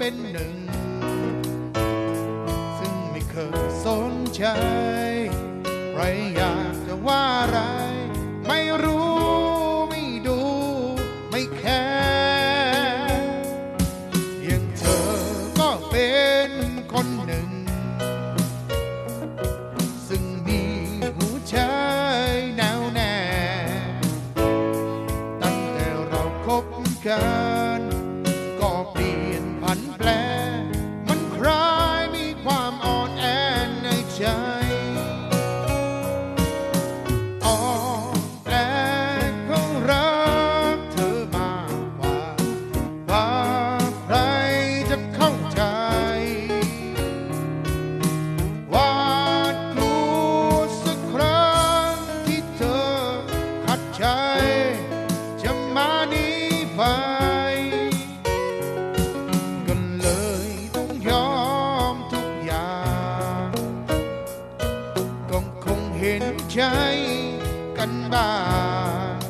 ป็นหนึ่ง ซึ่งไม่เคยสนใจใครอยากจะว่าอะไร ไม่รู้ไม่ดูไม่แคร์ยังเธอก็เป็นคนหนึ่ง ใจ อ่อนแอเขารักเธอมากกว่าว่าใครจะเข้าใจ วาดกลัวสักครั้งที่เธอขัดใจ จะมาหนีไป ก็คง